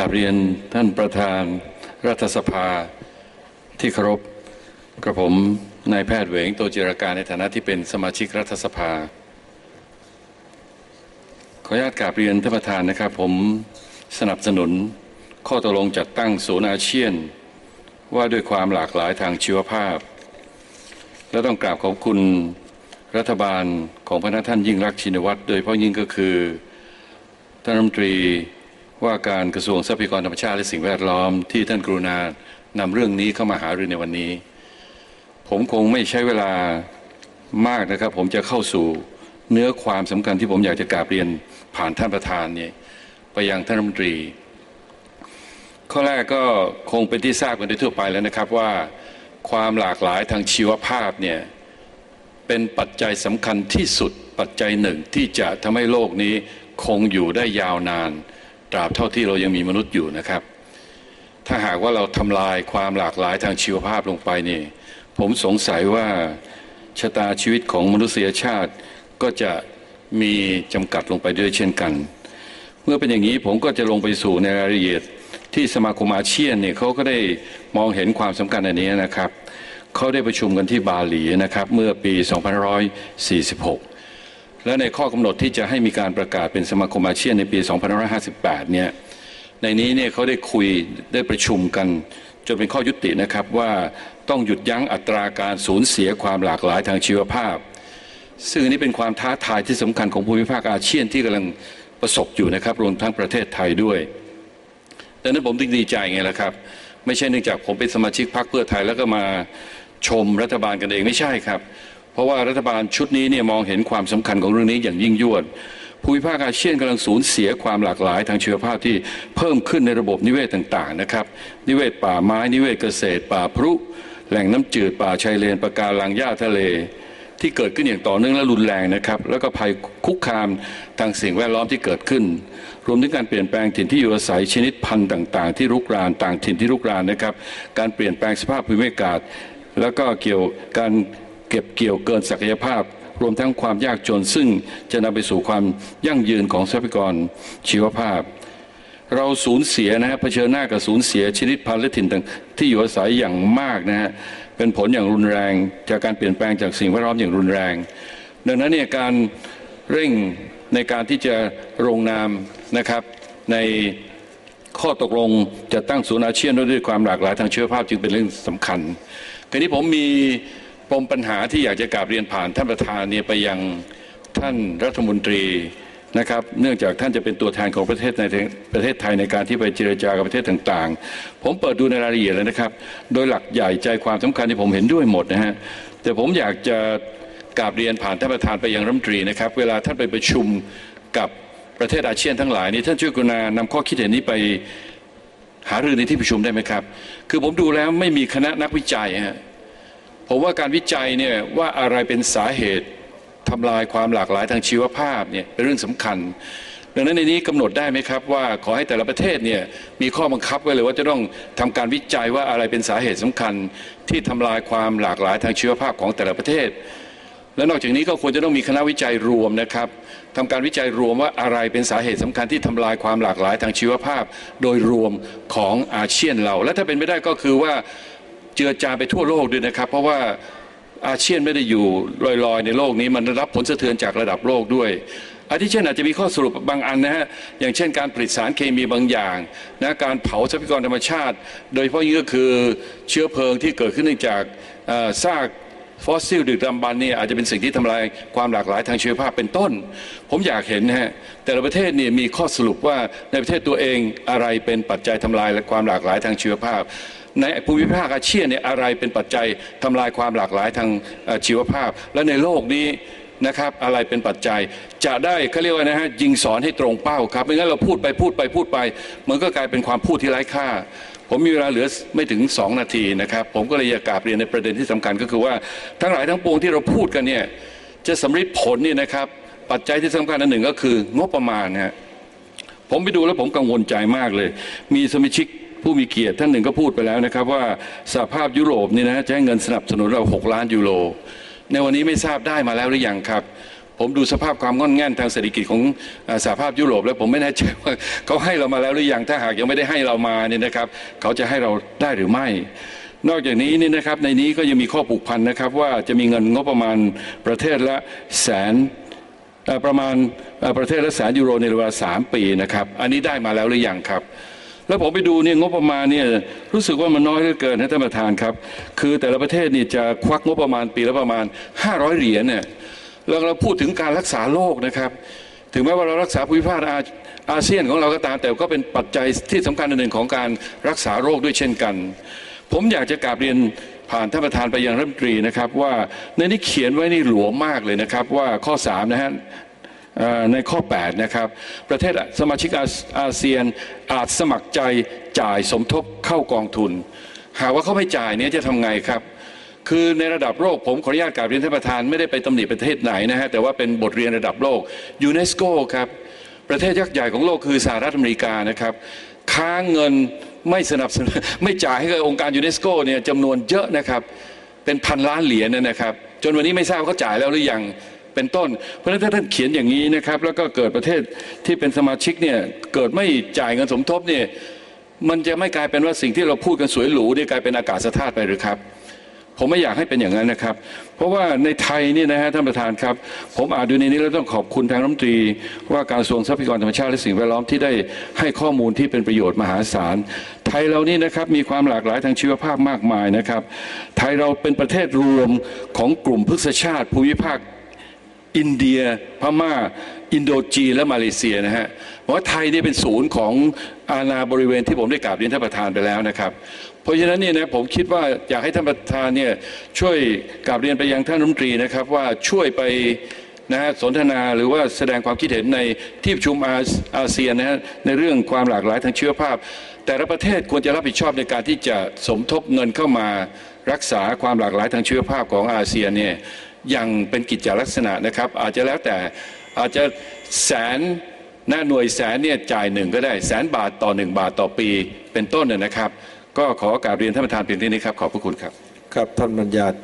กราบเรียนท่านประธานรัฐสภาที่เคารพกระผมนายแพทย์เหวงโตจิรการในฐานะที่เป็นสมาชิกรัฐสภา ขออนุญาตกราบเรียนท่านประธานนะครับ ผมสนับสนุนข้อตกลงจัดตั้งศูนย์อาเซียน ว่าด้วยความหลากหลายทางชีวภาพ และต้องกราบขอบคุณรัฐบาลของพระท่านยิ่งรักชินวัตรโดยเฉพาะยิ่งก็คือท่านรัฐมนตรี ว่าการกระทรวงทรัพยากรธรรมชาติและสิ่งแวดล้อมที่ท่านกรุณานำเรื่องนี้เข้ามาหารือในวันนี้ ผมคงไม่ใช้เวลามากนะครับ ผมจะเข้าสู่เนื้อความสำคัญที่ผมอยากจะกราบเรียนผ่านท่านประธานเนี่ยไปยังท่านรัฐมนตรี ข้อแรกก็คงเป็นที่ทราบกันโดยทั่วไปแล้วนะครับว่าความหลากหลายทางชีวภาพเนี่ยเป็นปัจจัยสำคัญที่สุดปัจจัยหนึ่งที่จะทำให้โลกนี้คงอยู่ได้ยาวนาน ตราบเท่าที่เรายังมีมนุษย์อยู่นะครับ ถ้าหากว่าเราทำลายความหลากหลายทางชีวภาพลงไปนี่ ผมสงสัยว่าชะตาชีวิตของมนุษยชาติก็จะมีจำกัดลงไปด้วยเช่นกัน เมื่อเป็นอย่างนี้ผมก็จะลงไปสู่ในรายละเอียดที่สมาคมอาเซียนเนี่ยเขาก็ได้มองเห็นความสำคัญอันนี้นะครับเขาได้ประชุมกันที่บาหลีนะครับ เมื่อปี 2546 และในข้อกำหนดที่จะให้มีการประกาศเป็นสมาคมอาเซียนในปี2558 เนี่ย ในนี้เนี่ยเขาได้คุยได้ประชุมกันจนเป็นข้อยุตินะครับว่าต้องหยุดยั้งอัตราการสูญเสียความหลากหลายทางชีวภาพ ซึ่งอันนี้เป็นความท้าทายที่สำคัญของภูมิภาคอาเซียนที่กำลังประสบอยู่นะครับรวมทั้งประเทศไทยด้วยดังนั้นผมจึงดีใจไงล่ะครับ ไม่ใช่เนื่องจากผมเป็นสมาชิกพรรคเพื่อไทยแล้วก็มาชมรัฐบาลกันเองไม่ใช่ครับ ราะว่ารัฐบาลชุดนี้เนี่ยมองเห็นความสำคัญของเรื่องนี้อย่างยิ่งยวดภูมิภาคอาเซียนกำลังสูญเสียความหลากหลายทางชีวภาพที่เพิ่มขึ้นในระบบนิเวศต่างๆนะครับ นิเวศป่าไม้นิเวศเกษตร ป่าพรุ แหล่งน้ำจืดป่าชายเลนปะการังหญ้าทะเล ที่เกิดขึ้นอย่างต่อเนื่องและรุนแรงนะครับ แล้วก็ภัยคุกคามทางสิ่งแวดล้อมที่เกิดขึ้น รวมถึงการเปลี่ยนแปลงถิ่นที่อยู่อาศัยชนิดพันธุ์ต่างๆ ที่รุกรานต่างถิ่นที่รุกรานนะครับ การเปลี่ยนแปลงสภาพภูมิอากาศ แล้วก็เกี่ยวการ เก็บเกี่ยวเกินศักยภาพ รวมทั้งความยากจนซึ่งจะนำไปสู่ความยั่งยืนของทรัพยากรชีวภาพ เราสูญเสียนะฮะเผชิญหน้ากับสูญเสียชนิดพันธุ์และถิ่นต่างที่อยู่อาศัยอย่างมากนะฮะเป็นผลอย่างรุนแรง จากการเปลี่ยนแปลงจากสิ่งแวดล้อมอย่างรุนแรง ดังนั้นเนี่ยการเร่งในการที่จะลงนามนะครับในข้อตกลงจะตั้งศูนย์อาเซียนด้วยความหลากหลายทางเชื้อภาพจึงเป็นเรื่องสำคัญ คราวนี้ผมมี ปมปัญหาที่อยากจะกราบเรียนผ่านท่านประธานเนี่ยไปยังท่านรัฐมนตรีนะครับ เนื่องจากท่านจะเป็นตัวแทนของประเทศในประเทศไทยในการที่ไปเจรจากับประเทศต่างๆ ผมเปิดดูในรายละเอียดเลยนะครับ โดยหลักใหญ่ใจความสำคัญที่ผมเห็นด้วยหมดนะฮะ แต่ผมอยากจะกราบเรียนผ่านท่านประธานไปยังรัฐมนตรีนะครับ เวลาท่านไปประชุมกับประเทศอาเซียนทั้งหลายนี่ท่านช่วยกรุณานำข้อคิดเห็นนี้ไปหารือในที่ประชุมได้ไหมครับ คือผมดูแล้วไม่มีคณะนักวิจัยฮะ ผมว่าการวิจัยเนี่ยว่าอะไรเป็นสาเหตุทำลายความหลากหลายทางชีวภาพเนี่ยเป็นเรื่องสำคัญ ดังนั้นในนี้กำหนดได้ไหมครับว่าขอให้แต่ละประเทศเนี่ยมีข้อบังคับไว้เลยว่าจะต้องทำการวิจัยว่าอะไรเป็นสาเหตุสำคัญ ที่ทำลายความหลากหลายทางชีวภาพของแต่ละประเทศ และนอกจากนี้ก็ควรจะต้องมีคณะวิจัยรวมนะครับทำการวิจัยรวมว่าอะไรเป็นสาเหตุสำคัญที่ทำลายความหลากหลายทางชีวภาพ โดยรวมของอาเซียนเรา และถ้าเป็นไม่ได้ก็คือว่า เจือจางไปทั่วโลกด้วยนะครับ เพราะว่าอาเซียนไม่ได้อยู่ลอยๆ ในโลกนี้มันรับผลสะเทือนจากระดับโลกด้วยอาทิเช่นอาจจะมีข้อสรุปบางอันนะฮะอย่างเช่นการผลิตสารเคมีบางอย่างนะการเผาทรัพยากรธรรมชาติ โดยเฉพาะยิ่งก็คือเชื้อเพลิงที่เกิดขึ้นจากซากฟอสซิลดึกดำบรรเนี่ยอาจจะเป็นสิ่งที่ทำลายความหลากหลายทางชีวภาพเป็นต้น ผมอยากเห็นนะฮะแต่ละประเทศเนี่ยมีข้อสรุปว่าในประเทศตัวเองอะไรเป็นปัจจัยทำลายและความหลากหลายทางชีวภาพ ในภูมิภาคอาเซียนเนี่ยอะไรเป็นปัจจัยทำลายความหลากหลายทางชีวภาพ และในโลกนี้นะครับอะไรเป็นปัจจัยจะได้เขาเรียกว่านะฮะยิงสอนให้ตรงเป้าครับไม่งั้นเราพูดไปพูดไปพูดไป มันก็กลายเป็นความพูดที่ไร้ค่า ผมมีเวลาเหลือไม่ถึง 2 นาทีนะครับ ผมก็เลยอยากกราบเรียนในประเด็นที่สำคัญก็คือว่าทั้งหลายทั้งปวงที่เราพูดกันเนี่ยจะสำเร็จผลเนี่ยนะครับ ปัจจัยที่สำคัญอันหนึ่งก็คืองบประมาณนะฮะผมไปดูแล้วผมกังวลใจมากเลย มีสมาชิก ผู้มีเกียรติท่านหนึ่งก็พูดไปแล้วนะครับว่าสหภาพยุโรปนี่นะจะให้เงินสนับสนุนเรา 6 ล้านยูโร ในวันนี้ไม่ทราบได้มาแล้วหรือยังครับ ผมดูสภาพความงอนแง่นทางเศรษฐกิจของสหภาพยุโรป แล้วผมไม่แน่ใจว่าเขาให้เรามาแล้วหรือยังถ้าหากยังไม่ได้ให้เรามาเนี่ยนะครับ เขาจะให้เราได้หรือไม่นอกจากนี้นี่นะครับในนี้ก็ยังมีข้อผูกพันนะครับว่าจะมีเงินงบประมาณประเทศละแสนประมาณประเทศละแสนยูโรในเวลาสามปีนะครับ อันนี้ได้มาแล้วหรือยังครับ แล้วผมไปดูเนี่ยงบประมาณเนี่ยรู้สึกว่ามันน้อยเหลือเกินนะท่านประธานครับ คือแต่ละประเทศนี่จะควักงบประมาณปีละประมาณ 500 เหรียญเนี่ยแล้วเราพูดถึงการรักษาโรคนะครับถึงแม้ว่าเรารักษาภูมิภาคอาอาเซียนของเราก็ตาม แต่ก็เป็นปัจจัยที่สำคัญอันหนึ่งของการรักษาโรคด้วยเช่นกัน ผมอยากจะกราบเรียนผ่านท่านประธานไปยังรัฐมนตรีนะครับว่าในนี้เขียนไว้นี่หลวมมากเลยนะครับว่าข้อ3นะฮะ ในข้อ 8 นะครับ ประเทศสมาชิกอาเซียนอาจสมัครใจจ่ายสมทบเข้ากองทุน หากว่าเขาไม่จ่ายเนี่ยจะทำไงครับ คือในระดับโลกผมขออนุญาตกราบเรียนท่านประธานไม่ได้ไปตำหนิประเทศไหนนะฮะแต่ว่าเป็นบทเรียนระดับโลกยูเนสโกครับประเทศยักษ์ใหญ่ของโลกคือสหรัฐอเมริกานะครับ ค้างเงินไม่สนับสนุนไม่จ่ายให้กับองค์การยูเนสโกเนี่ยจำนวนเยอะนะครับ เป็นพันล้านเหรียญนนะครับ จนวันนี้ไม่ทราบเขาจ่ายแล้วหรือยัง เป็นต้น เพราะฉะนั้นถ้าท่านเขียนอย่างนี้นะครับแล้วก็เกิดประเทศที่เป็นสมาชิกเนี่ยเกิดไม่จ่ายเงินสมทบเนี่ยมันจะไม่กลายเป็นว่าสิ่งที่เราพูดกันสวยหรูเนี่ยกลายเป็นอากาศธาตุไปหรือครับผมไม่อยากให้เป็นอย่างนั้นนะครับ เพราะว่าในไทยเนี่ยนะฮะท่านประธานครับ ผมอ่านดูในนี้แล้วต้องขอบคุณทางรัฐมนตรี ว่าการกระทรวงทรัพยากรธรรมชาติและสิ่งแวดล้อมที่ได้ให้ข้อมูลที่เป็นประโยชน์มหาศาล ไทยเรานี่นะครับมีความหลากหลายทางชีวภาพมากมายนะครับ ไทยเราเป็นประเทศรวมของกลุ่มพฤกษชาติภูมิภาค อินเดียพม่า อินโดจีนและมาเลเซียนะฮะเพราะว่าไทยเนี่ยเป็นศูนย์ของอาณาบริเวณที่ผมได้กราบเรียนท่านประธานไปแล้วนะครับ เพราะฉะนั้นเนี่ยนะผมคิดว่าอยากให้ท่านประธานเนี่ยช่วยกราบเรียนไปยังท่านรัฐมนตรีนะครับว่าช่วยไปนะฮะสนทนาหรือว่าแสดงความคิดเห็นในที่ประชุมอาอาเซียนนะฮะในเรื่องความหลากหลายทางเชื้อภาพ แต่ละประเทศควรจะรับผิดชอบในการที่จะสมทบเงินเข้ามารักษาความหลากหลายทางเชื้อภาพของอาเซียนเนี่ย อย่างเป็นกิจจลักษณะนะครับ อาจจะแล้วแต่อาจจะแสนหน้าหน่วยแสนเนี่ยจ่ายหนึ่งก็ได้แสนบาทต่อหนึ่งบาทต่อปีเป็นต้นนะนะครับ ก็ขอการเรียนท่านประธานเพียงเท่านี้ครับขอบพระคุณครับ ครับท่านบัญญัติ